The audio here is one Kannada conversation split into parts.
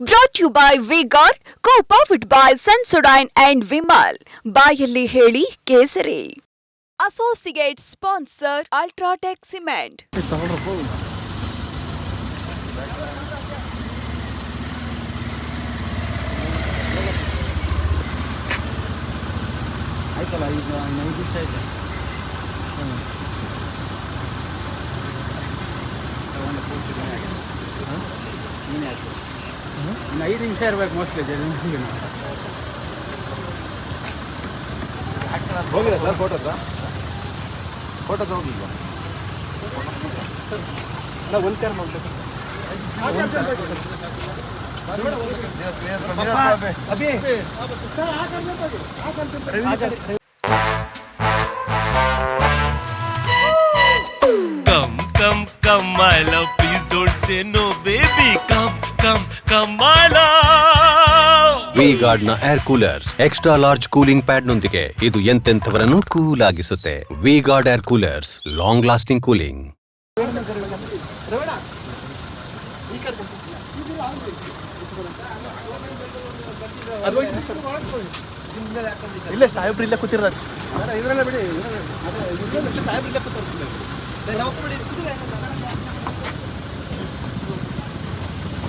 brought you by vigour co powered by Sensodyne and Vimal ಬಾಯಲ್ಲಿ ಹೇಳಿ ಕೇಸರಿ ಅಸೋಸಿಯೇಟ್ ಸ್ಪಾನ್ಸರ್ ಅಲ್ಟ್ರಾಟೆಕ್ ಸಿಮೆಂಟ್ ಆಯ್ತಲ್ಲ ಈಗ ಐದು ದಿವಸ ಆಯ್ತು ಐದು ನಿಮಿಷ ಇರ್ಬೇಕು ಮೋಸ್ಟ್ಲಿ ಜಲ್ದಿ ಹೋಗಿಲ್ಲ ಸರ್ ಫೋಟೋದ ಫೋಟೋ ತಗೊಂಡಿಲ್ವಾ ಅಲ್ಲ ಒಂದು ಕಾರ್ ಮಾಡ್ಬೇಕು Abhi Come, come, come, my love. Please don't say no, baby. Come, Come, Kamala. V Guard ಗಾರ್ಡ್ನ air coolers extra large cooling pad ನೊಂದಿಗೆ ಇದು ಎಂತೆಂಥವರನ್ನು cool ಆಗಿಸುತ್ತೆ V Guard air coolers long lasting cooling ಇಲ್ಲ ಸಾಹೇಬ್ರು ಇಲ್ಲೇ ಕೂತಿರೋದು. ಇದ್ರಲ್ಲ ಬಿಡಿ ಸಾಹೇಬ್ರು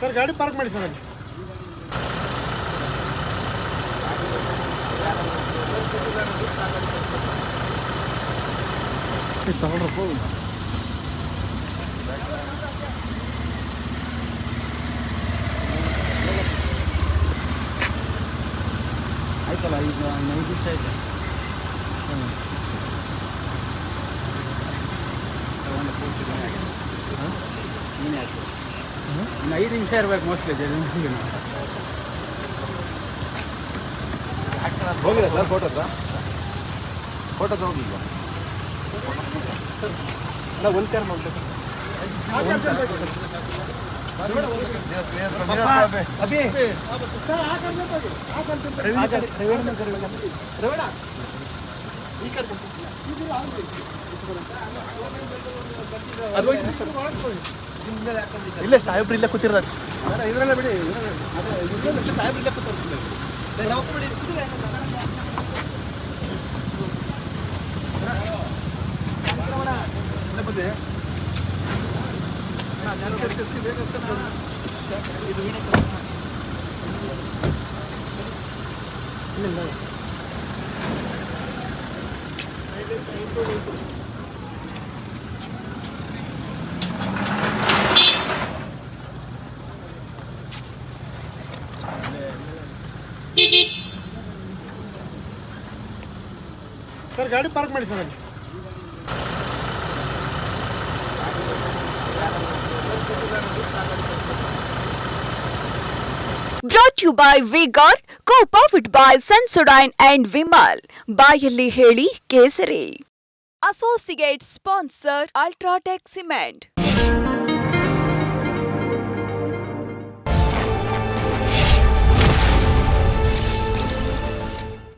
ಸರ್ ಗಾಡಿ ಪಾರ್ಕ್ ಮಾಡಿ ಸರ್ ಅಲ್ಲಿ ತಗೊಳ್ರಪ್ಪ ಆಯ್ತಲ್ಲ ಈಗ ಐದು ದಿವಸ ಆಯ್ತು ಹ್ಞೂ ಐದು ನಿಮಿಷ ಇರ್ಬೇಕು ಮೋಸ್ಟ್ಲಿ ಜಲ್ದಿ ಹೋಗಿಲ್ಲ ಸರ್ ಫೋಟೋದ ಫೋಟೋ ತಗೊಂಡಿಲ್ವಾ ಅಲ್ಲ ಒಂದು ಕಾರ್ ಮಾಡ್ಬೇಕು ಅಭಿ ಇಲ್ಲೇ ಸಾಹೇಬ್ರು ಇಲ್ಲೇ ಕೂತಿರೋದು. ಇದ್ರಲ್ಲ ಬಿಡಿ ಸಾಹೇಬ್ರು ಇಲ್ಲೇ ಕೂತಿರ್ತಾರೆ ಸರ್ ಗಾಡಿ ಪಾರ್ಕ್ ಮಾಡಿ ಸರ್ ಅಲ್ಲಿ. Brought you by V Guard co powered by Sensodyne and Vimal ಬಾಯಲ್ಲಿ ಹೇಳಿ ಕೇಸರಿ. Associate sponsor UltraTech cement